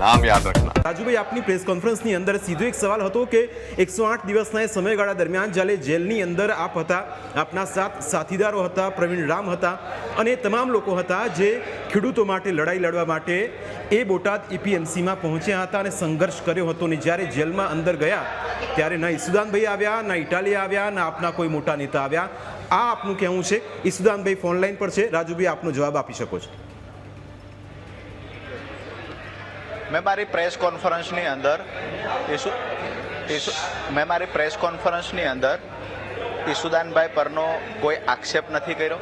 નામ યાદ રાખના. રાજુભાઈ, આપની પ્રેસ કોન્ફરન્સની અંદર સીધો એક સવાલ હતો કે એકસો આઠ દિવસના એ સમયગાળા દરમિયાન જ્યારે જેલની અંદર આપ હતા, આપના સાત સાથીદારો હતા, પ્રવીણ રામ હતા અને તમામ લોકો હતા જે ખેડૂતો માટે લડાઈ લડવા માટે એ બોટાદ એપીએમસીમાં પહોંચ્યા હતા અને સંઘર્ષ કર્યો હતો ને જ્યારે જેલમાં અંદર ગયા, ત્યારે ના ઈસુદાનભાઈ આવ્યા, ના ઇટાલી આવ્યા, ના આપના કોઈ મોટા નેતા આવ્યા. આ આપનું કહેવું છે. ઈસુદાનભાઈ ફોનલાઈન પર છે. રાજુભાઈ, આપનો જવાબ આપી શકો છો. મેં મારી પ્રેસ કોન્ફરન્સની અંદર ઈસુ ઈસુ મેં મારી પ્રેસ કોન્ફરન્સની અંદર ઈસુદાનભાઈ પરનો કોઈ આક્ષેપ નથી કર્યો.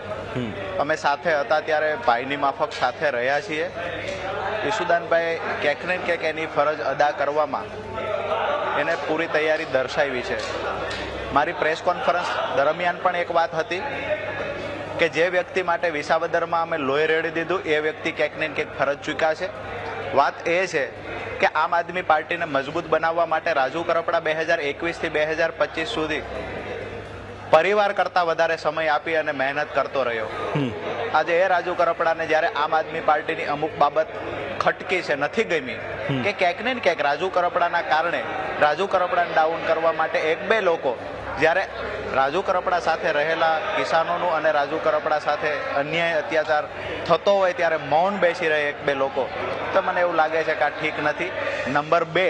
અમે સાથે હતા ત્યારે ભાઈની માફક સાથે રહ્યા છીએ. ઈસુદાનભાઈ ક્યાંક ને ક્યાંક એની ફરજ અદા કરવામાં એને પૂરી તૈયારી દર્શાવી છે. મારી પ્રેસ કોન્ફરન્સ દરમિયાન પણ એક વાત હતી કે જે વ્યક્તિ માટે વિસાવદરમાં અમે લોહી રેડી દીધું એ વ્યક્તિ ક્યાંક ને ક્યાંક ફરજ ચૂક્યા છે. વાત એ છે કે આમ આદમી પાર્ટીને મજબૂત બનાવવા માટે રાજુ કરપડા બે હજાર એકવીસથી બે હજાર પચીસ સુધી પરિવાર કરતાં વધારે સમય આપી અને મહેનત કરતો રહ્યો. આજે એ રાજુ કરપડાને જ્યારે આમ આદમી પાર્ટીની અમુક બાબત ખટકી છે નથી ગમી કે ક્યાંક ને ક્યાંક રાજુ કરપડાના કારણે રાજુ કરપડાને ડાઉન કરવા માટે એક બે લોકો જ્યારે રાજુ કરપડા સાથે રહેલા કિસાનોનું અને રાજુ કરપડા સાથે અન્યાય અત્યાચાર થતો હોય ત્યારે મૌન બેસી રહે એક બે લોકો. તો મને એવું લાગે છે કે આ ઠીક નથી. નંબર બે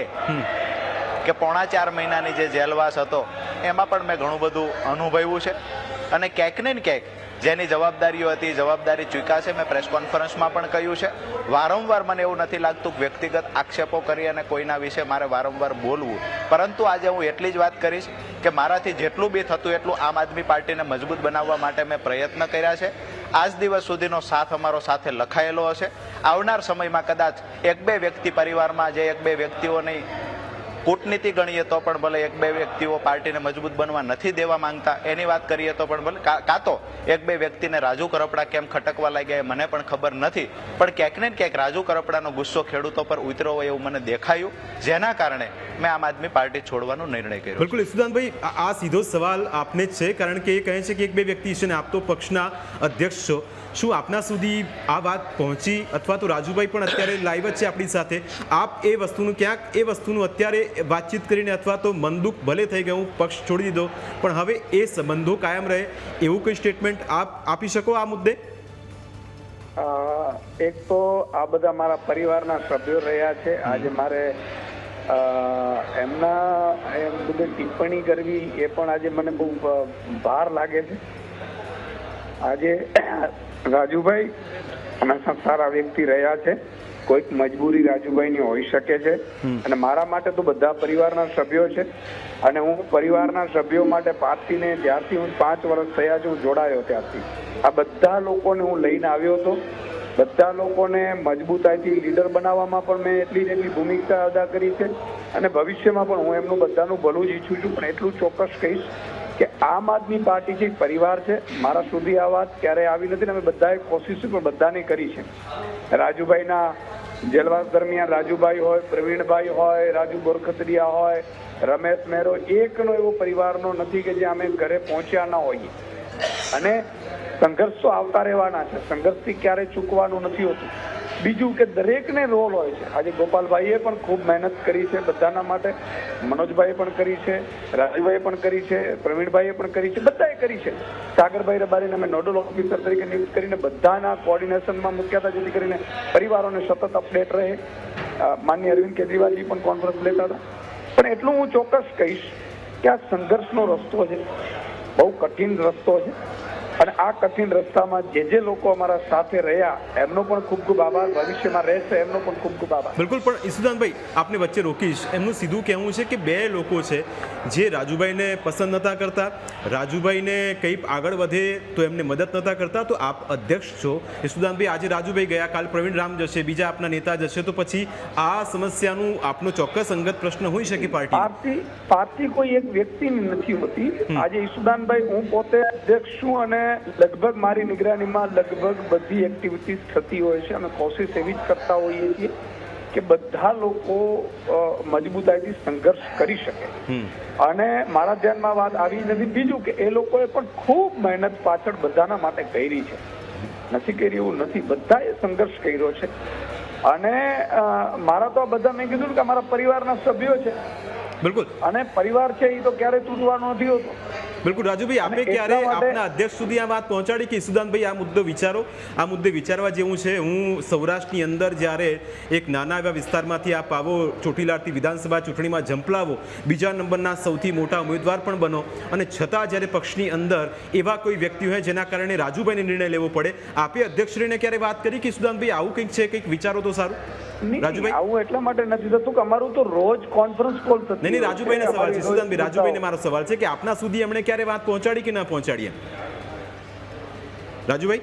કે પોણા ચાર મહિનાની જે જેલવાસ હતો એમાં પણ મેં ઘણું બધું અનુભવ્યું છે. અને ક્યાંક ને ક્યાંક જેની જવાબદારીઓ હતી જવાબદારી ચૂકાશે મેં પ્રેસ કોન્ફરન્સમાં પણ કહ્યું છે. વારંવાર મને એવું નથી લાગતું કે વ્યક્તિગત આક્ષેપો કરી અને કોઈના વિશે મારે વારંવાર બોલવું. પરંતુ આજે હું એટલી જ વાત કરીશ કે મારાથી જેટલું બી થતું એટલું આમ આદમી પાર્ટીને મજબૂત બનાવવા માટે મેં પ્રયત્ન કર્યા છે. આજ દિવસ સુધીનો સાથ અમારો સાથે લખાયેલો હશે. આવનાર સમયમાં કદાચ એક બે વ્યક્તિ પરિવારમાં જે એક બે વ્યક્તિઓની કૂટનીતિ ગણીએ તો પણ ભલે એક બે વ્યક્તિઓ પાર્ટીને મજબૂત બનવા નથી દેવા માંગતા, એની વાત કરીએ તો પણ ભલે, કા તો એક બે વ્યક્તિને રાજુ કરપડા કેમ ખટકવા લાગ્યા એ મને પણ ખબર નથી. પણ ક્યાંક ને ક્યાંક રાજુ કરપડાનો ગુસ્સો ખેડૂતો પર ઉતર્યો હોય એવું મને દેખાયું, જેના કારણે મેં આમ આદમી પાર્ટી છોડવાનો નિર્ણય કર્યો. બિલકુલ, ઈસુદાનભાઈ, આ આ સીધો સવાલ આપને જ છે, કારણ કે એ કહે છે કે એક બે વ્યક્તિ છે ને આપ તો પક્ષના અધ્યક્ષ છો. શું આપના સુધી આ વાત પહોંચી? અથવા તો રાજુભાઈ પણ અત્યારે લાઈવ જ છે આપણી સાથે. આપ એ વસ્તુનું ક્યાંક, એ વસ્તુનું અત્યારે વાતચીત કરીને અથવા તો મનદુખ ભલે થઈ ગયું પક્ષ છોડી દીધો પણ હવે એ સંબંધો કાયમ રહે એવું કોઈ સ્ટેટમેન્ટ આપ આપી શકો આ મુદ્દે? એક તો આ બધા મારા પરિવારના સભ્યો રહ્યા છે. આજે મારે એમના એમ બધે ટિપ્પણી કરવી એ પણ આજે મને બહુ ભાર લાગે છે. આજે રાજુભાઈ હંમેશા સારા વ્યક્તિ રહ્યા છે. કોઈક મજબૂરી રાજુભાઈની હોઈ શકે છે. અને મારા માટે તો બધા પરિવારના સભ્યો છે. અને હું પરિવારના સભ્યો માટે પાર્ટીને જ્યારથી હું પાંચ વર્ષ થયા છે હું જોડાયો ત્યારથી. આ બધા લોકોને હું લઈને આવ્યો હતો. બધા લોકોને મજબૂતાઈથી લીડર બનાવવામાં પણ મેં એટલી જ એટલી ભૂમિકા અદા કરી છે અને ભવિષ્યમાં પણ હું એમનું બધાનું ભલું જ ઈચ્છું છું. પણ એટલું ચોક્કસ કહીશ કે આમ આદમી પાર્ટી જે પરિવાર છે, મારા સુધી આ વાત ક્યારેય આવી નથી ને અમે બધાએ કોશિશ પણ બધાને કરી છે. રાજુભાઈના જેલવાસ દરમિયાન રાજુભાઈ હોય, પ્રવીણભાઈ હોય, રાજુ બોરખતરિયા હોય, રમેશ મહેરો એકનો એવો પરિવારનો નથી કે જે અમે ઘરે પહોંચ્યા ન હોઈએ. અને સંઘર્ષ આવતા રહેવાના છે. સંઘર્ષથી ક્યારેય ચૂકવાનું નથી હોતું. બીજું કે દરેકને રોલ હોય છે. આજે ગોપાલભાઈએ પણ ખૂબ મહેનત કરી છે બધાના માટે. મનોજભાઈએ પણ કરી છે. રાજુભાઈએ પણ કરી છે. પ્રવીણભાઈએ પણ કરી છે. બધાએ કરી છે. સાગરભાઈ રબારીને અમે નોડલ ઓફિસર તરીકે નિયુક્ત કરીને બધાના કોર્ડિનેશનમાં મૂક્યા હતા, જેથી કરીને પરિવારોને સતત અપડેટ રહે. માન્ય અરવિંદ કેજરીવાલજી પણ કોન્ફરન્સ લેતા હતા. પણ એટલું હું ચોક્કસ કહીશ કે આ સંઘર્ષનો રસ્તો છે. બહુ કઠિન રસ્તો છે. અને આ કઠિન રસ્તામાં જે જે લોકો અમારા સાથે રહ્યા એમનો પણ ખૂબ ખૂબ આભાર. ભવિષ્યમાં રહેશે એમનો પણ ખૂબ ખૂબ આભાર. બિલકુલ પણ ઈસુદાનભાઈ આપને વચ્ચે રોકીશ. એમનું સીધું કહેવું છે કે બે લોકો છે જે રાજુભાઈને પસંદ નહોતા કરતા રાજુભાઈને કંઈ આગળ વધે તો એમને મદદ નહોતા કરતા તો આપ અધ્યક્ષ છો. ઈસુદાનભાઈ આજે રાજુભાઈ ગયા કાલ પ્રવીણ રામ જશે બીજા આપના નેતા જશે તો પછી આ સમસ્યાનું આપનો ચોક્કસ અંગત પ્રશ્ન હોઈ શકે પાર્ટી પાર્ટી પાર્ટી કોઈ એક વ્યક્તિની નથી હોતી. આજે ઈસુદાનભાઈ હું પોતે અધ્યક્ષ છું અને લગભગ મારી નિગરાનીમાં લગભગ બધી એક્ટિવિટીઝ થતી હોય છે. અમે કોશિશ એવી જ કરતા હોઈએ છીએ કે બધા લોકો મજબૂતાઈથી સંઘર્ષ કરી શકે. અને મારા ધ્યાનમાં વાત આવી નથી. બીજું કે એ લોકોએ પણ ખૂબ મહેનત પાછળ બધાના માટે કરી છે. નથી કરી એવું નથી. બધાએ સંઘર્ષ કર્યો છે. અને મારા તો બધા મેં કીધું કે અમારા પરિવારના સભ્યો છે. બિલકુલ. અને પરિવાર છે એ તો ક્યારે તૂટવાનો નથી હોતો. બિલકુલ રાજુભાઈ આપે ક્યારે આપના અધ્યક્ષ સુધી આ વાત પહોંચાડી કે ઈસુદાનભાઈ આ મુદ્દો વિચારો? આ મુદ્દે વિચારવા જેવું છે હું સૌરાષ્ટ્રની અંદર જ્યારે એક નાના એવા વિસ્તારમાંથી આપ આવો ચોટીલાથી વિધાનસભા ચૂંટણીમાં ઝંપલાવો બીજા નંબરના સૌથી મોટા ઉમેદવાર પણ બનો અને છતાં જ્યારે પક્ષની અંદર એવા કોઈ વ્યક્તિ હોય જેના કારણે રાજુભાઈને નિર્ણય લેવો પડે આપે અધ્યક્ષશ્રીને ક્યારે વાત કરી કે ઈસુદાનભાઈ આવું કંઈક છે કંઈક વિચારો તો સારું? રાજુભાઈ? આવું એટલા માટે નથી થતું કે અમારું તો રોજ કોન્ફરન્સ કોલ થતું નહીં નહીં રાજુભાઈને સવાલ છે. સુદાનભાઈ રાજુભાઈને મારો સવાલ છે કે આપના સુધી એમણે ક્યારે વાત પહોંચાડી કે ના પહોંચાડીએ? રાજુભાઈ?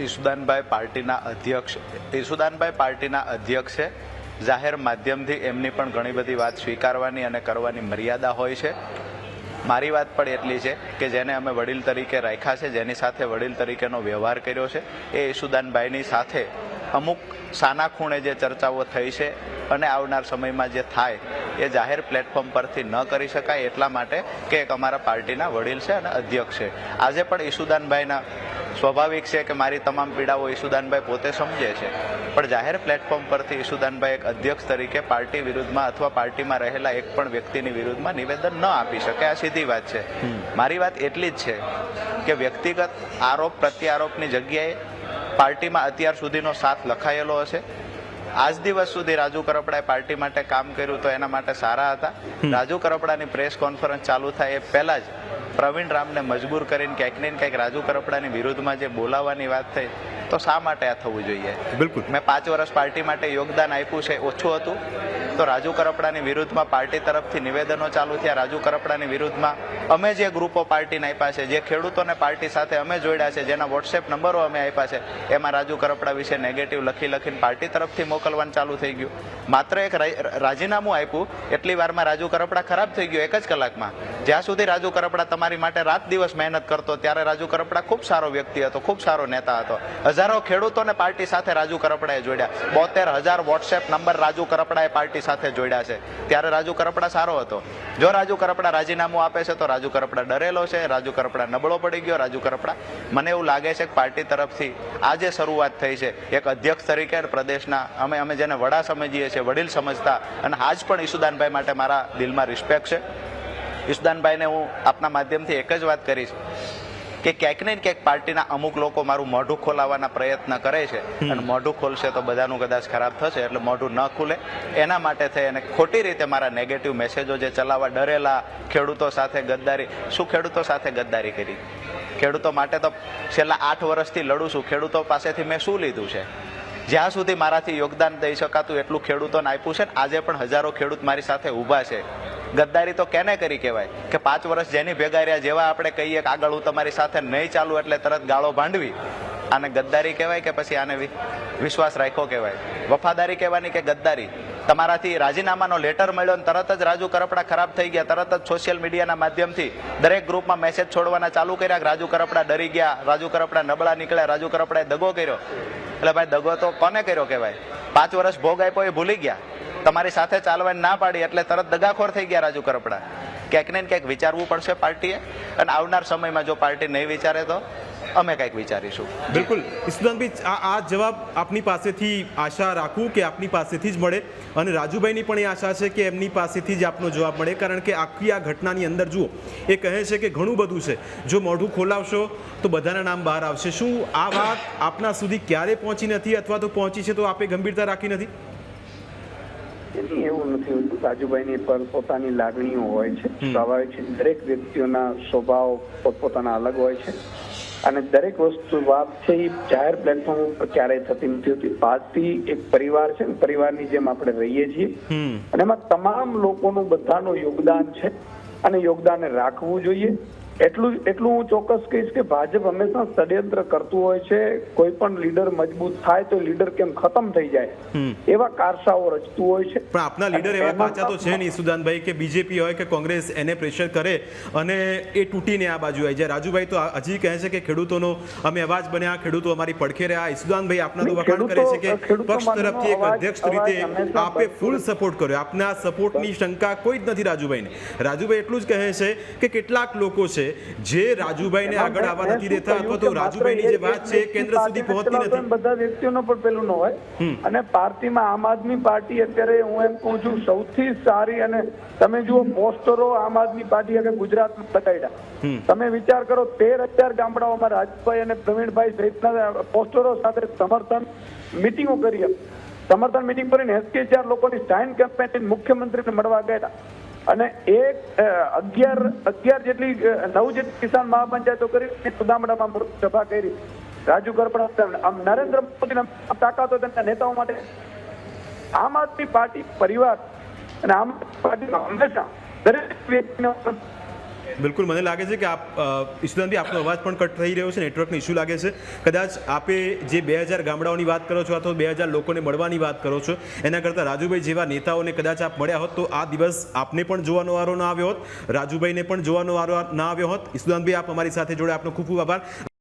ઈસુદાનભાઈ પાર્ટીના અધ્યક્ષ ઈસુદાનભાઈ પાર્ટીના અધ્યક્ષ છે. જાહેર માધ્યમથી એમની પણ ઘણી બધી વાત સ્વીકારવાની અને કરવાની મર્યાદા હોય છે. મારી વાત પણ એટલી છે કે જેને અમે વડીલ તરીકે રાખ્યા છે, જેની સાથે વડીલ તરીકેનો વ્યવહાર કર્યો છે, એ ઈશુદાનભાઈની સાથે અમુક સાના ખૂણે જે ચર્ચાઓ થઈ છે અને આવનાર સમયમાં જે થાય એ જાહેર પ્લેટફોર્મ પરથી ન કરી શકાય એટલા માટે કે એક અમારા પાર્ટીના વડીલ છે અને અધ્યક્ષ છે. આજે પણ ઈસુદાનભાઈના સ્વાભાવિક છે કે મારી તમામ પીડાઓ ઈસુદાનભાઈ પોતે સમજે છે. પણ જાહેર પ્લેટફોર્મ પરથી ઈસુદાનભાઈ એક અધ્યક્ષ તરીકે પાર્ટી વિરુદ્ધમાં અથવા પાર્ટીમાં રહેલા એક પણ વ્યક્તિની વિરુદ્ધમાં નિવેદન ન આપી શકે આ સીધી વાત છે. મારી વાત એટલી જ છે કે વ્યક્તિગત આરોપ પ્રત્યારોપની જગ્યાએ પાર્ટીમાં અત્યાર સુધીનો સાથ લખાયેલો હશે. આજ દિવસ સુધી રાજુ કરપડાએ પાર્ટી માટે કામ કર્યું તો એના માટે સારા હતા. રાજુ કરપડાની પ્રેસ કોન્ફરન્સ ચાલુ થાય એ પહેલાં જ પ્રવીણ રામને મજબૂર કરીને ક્યાંક ને ક્યાંક રાજુ કરપડાની વિરુદ્ધમાં જે બોલાવવાની વાત થઈ તો શા માટે આ થવું જોઈએ? બિલકુલ. મેં પાંચ વર્ષ પાર્ટી માટે યોગદાન આપ્યું છે ઓછું હતું. તો રાજુ કરપડાની વિરુદ્ધમાં પાર્ટી તરફથી નિવેદનો ચાલુ થયા. રાજુ કરપડાની વિરુદ્ધમાં અમે જે ગ્રુપો પાર્ટીને આપ્યા છે, જે ખેડૂતોને પાર્ટી સાથે અમે જોડ્યા છે, જેના વોટ્સએપ નંબરો અમે આપ્યા છે, એમાં રાજુ કરપડા વિશે નેગેટિવ લખી લખીને પાર્ટી તરફથી મોકલવાનું ચાલુ થઈ ગયું. માત્ર એક રાજીનામું આપ્યું, એટલી વારમાં રાજુ કરપડા ખરાબ થઈ ગયો એક જ કલાકમાં. જ્યાં સુધી રાજુ કરપડા તમારી માટે રાત દિવસ મહેનત કરતો, ત્યારે રાજુ કરપડા ખૂબ સારો વ્યક્તિ હતો, ખૂબ સારો નેતા હતો. હજારો ખેડૂતોને પાર્ટી સાથે રાજુ કરપડાએ જોડ્યા. બોતેર હજાર વોટ્સએપ નંબર રાજુ કરપડાએ પાર્ટી સાથે જોડ્યા છે. ત્યારે રાજુ કરપડા સારો હતો. જો રાજુ કરપડા રાજીનામું આપે છે, તો રાજુ કરપડા ડરેલો છે, રાજુ કરપડા નબળો પડી ગયો, રાજુ કરપડા મને એવું લાગે છે કે પાર્ટી તરફથી આ જે શરૂઆત થઈ છે. એક અધ્યક્ષ તરીકે પ્રદેશના અમે અમે જેને વડા સમજીએ છીએ, વડીલ સમજતા અને આજ પણ ઈસુદાનભાઈ માટે મારા દિલમાં રિસ્પેક્ટ છે. ઈસુદાનભાઈને હું આપના માધ્યમથી એક જ વાત કરીશ. કે ક્યાંક ને ક્યાંક પાર્ટીના અમુક લોકો મારું મોઢું ખોલાવવાના પ્રયત્ન કરે છે. અને મોઢું ખોલશે તો બધાનું કદાચ ખરાબ થશે એટલે મોઢું ન ખુલે. એના માટે થઈ અને ખોટી રીતે મારા નેગેટિવ મેસેજો જે ચલાવવા ડરેલા ખેડૂતો સાથે ગદ્દારી. શું ખેડૂતો સાથે ગદ્દારી કરી? ખેડૂતો માટે તો છેલ્લા આઠ વર્ષથી લડું છું. ખેડૂતો પાસેથી મેં શું લીધું છે? જ્યાં સુધી મારાથી યોગદાન દઈ શકાતું એટલું ખેડૂતોને આપ્યું છે ને આજે પણ હજારો ખેડૂત મારી સાથે ઊભા છે. ગદ્દારી તો કેને કરી કહેવાય? કે પાંચ વર્ષ જેની ભેગા રહ્યા જેવા આપણે કહીએ કે આગળ હું તમારી સાથે નહીં ચાલુ એટલે તરત ગાળો ભાંડવી. આને ગદ્દારી કહેવાય કે પછી આને વિશ્વાસ રાખ્યો કહેવાય? વફાદારી કહેવાની કે ગદ્દારી? તમારાથી રાજીનામાનો લેટર મળ્યો ને તરત જ રાજુ કરપડા ખરાબ થઈ ગયા, તરત જ સોશિયલ મીડિયાના માધ્યમથી દરેક ગ્રુપમાં મેસેજ છોડવાના ચાલુ કર્યા કે રાજુ કરપડા ડરી ગયા, રાજુ કરપડા નબળા નીકળ્યા, રાજુ કરપડાએ દગો કર્યો. એટલે ભાઈ દગો તો કોને કર્યો કહેવાય? પાંચ વર્ષ ભોગ આપ્યો એ ભૂલી ગયા. તમારી સાથે ચાલવાની ના પાડી એટલે તરત દગાખોર થઈ ગયા રાજુ કરપડા. ક્યાંક ને ક્યાંક વિચારવું પડશે પાર્ટીએ. અને આવનાર સમયમાં જો પાર્ટી નહીં વિચારે તો અમે કંઈક વિચારીશું. બિલકુલ. ઈસુદાનભાઈ, આ આ જવાબ આપની પાસેથી આશા રાખું કે આપની પાસેથી જ મળે. અને રાજુભાઈની પણ એ આશા છે કે એમની પાસેથી જ આપનો જવાબ મળે. કારણ કે આખી આ ઘટનાની અંદર જુઓ, એ કહે છે કે ઘણું બધું છે. જો મોઢું ખોલાવશો તો બધાના નામ બહાર આવશે. શું આ વાત આપના સુધી ક્યારે પહોંચી નથી અથવા તો પહોંચી છે તો આપે ગંભીરતા રાખી નથી? એની એવું નથી હોતું. રાજુભાઈની પર પોતાની લાગણીઓ હોય છે. સ્વાભાવિક છે. દરેક વ્યક્તિઓના સ્વભાવ પોતપોતાના અલગ હોય છે. અને દરેક વસ્તુ વાત છે એ જાહેર પ્લેટફોર્મ ઉપર ક્યારેય થતી નથી હોતી. પાર્ટી એક પરિવાર છે ને પરિવારની જેમ આપણે રહીએ છીએ. અને એમાં તમામ લોકોનું બધાનું યોગદાન છે. અને યોગદાન રાખવું જોઈએ. એટલું એટલું હું ચોક્કસ કહીશ કે ભાજપ હંમેશા ષડયંત્ર કરતું હોય છે. કોઈ પણ લીડર મજબૂત થાય તો લીડર કેમ ખતમ થઈ જાય? એવા કારસાઓ રચતું હોય છે. પણ આપના લીડર એવા પાછા તો છે નહીં સુદાનભાઈ કે બીજેપી હોય કે કોંગ્રેસ એને પ્રેશર કરે અને એ તૂટીને આ બાજુ આવી જાય. રાજુભાઈ તો હજી કહે છે કે ખેડૂતોનો અમે અવાજ બન્યા ખેડૂતો અમારી પડખે રહ્યા. ઈસુદાનભાઈ આપના તો વખાણ કરે છે કે પક્ષ તરફથી એક અધ્યક્ષ રીતે આપે ફૂલ સપોર્ટ કર્યો. આપના સપોર્ટની શંકા કોઈ જ નથી રાજુભાઈને. રાજુભાઈ એટલું જ કહે છે કે કેટલાક લોકો છે જે રાજુભાઈને આગળ આવવા નથી દેતા અથવા તો રાજુભાઈની જે વાત છે કેન્દ્ર સુધી પહોંચતી નથી. બધા વ્યક્તિઓનો પણ પેલું ન હોય. અને પાર્ટીમાં આમ આદમી પાર્ટી અત્યારે હું એમ કહું છું સૌથી સારી અને તમે જુઓ પોસ્ટરો આમ આદમી પાર્ટી આગળ ગુજરાતમાં લગાડ્યા તમે વિચાર કરો તેર હજાર ગામડાઓમાં રાજભાઈ અને પ્રવીણભાઈ સહિતના પોસ્ટરો સાથે સમર્થન મિટિંગો કરી સમર્થન મિટિંગ કરીને એસકે ચાર લોકોની સાઇન કેમ્પેન મુખ્યમંત્રીને મળવા ગયા અને એક અગિયાર અગિયાર જેટલી નવ જેટલી કિસાન મહાપંચાયતો કરી, એ સુદામડામાં સભા કરી. રાજુ કરપડા આમ નરેન્દ્ર મોદીના તાકાતો તેમના નેતાઓ માટે. આમ આદમી પાર્ટી પરિવાર અને આમ પાર્ટીમાં હંમેશા દરેક વ્યક્તિનો બિલકુલ મને લાગે છે કે આપ અ, ઈશુદાનભાઈ આપનો અવાજ પણ કટ થઈ રહ્યો છે નેટવર્કનો ઇસ્યુ લાગે છે. કદાચ આપે જે બે હજાર ગામડાઓની વાત કરો છો અથવા બે હજાર લોકોને મળવાની વાત કરો છો એના કરતાં રાજુભાઈ જેવા નેતાઓને કદાચ આપ મળ્યા હોત તો આ દિવસ આપને પણ જોવાનો વારો ના આવ્યો હોત રાજુભાઈને પણ જોવાનો વારો ના આવ્યો હોત. ઈશુદાનભાઈ આપ અમારી સાથે જોડે આપનો ખૂબ ખૂબ આભાર.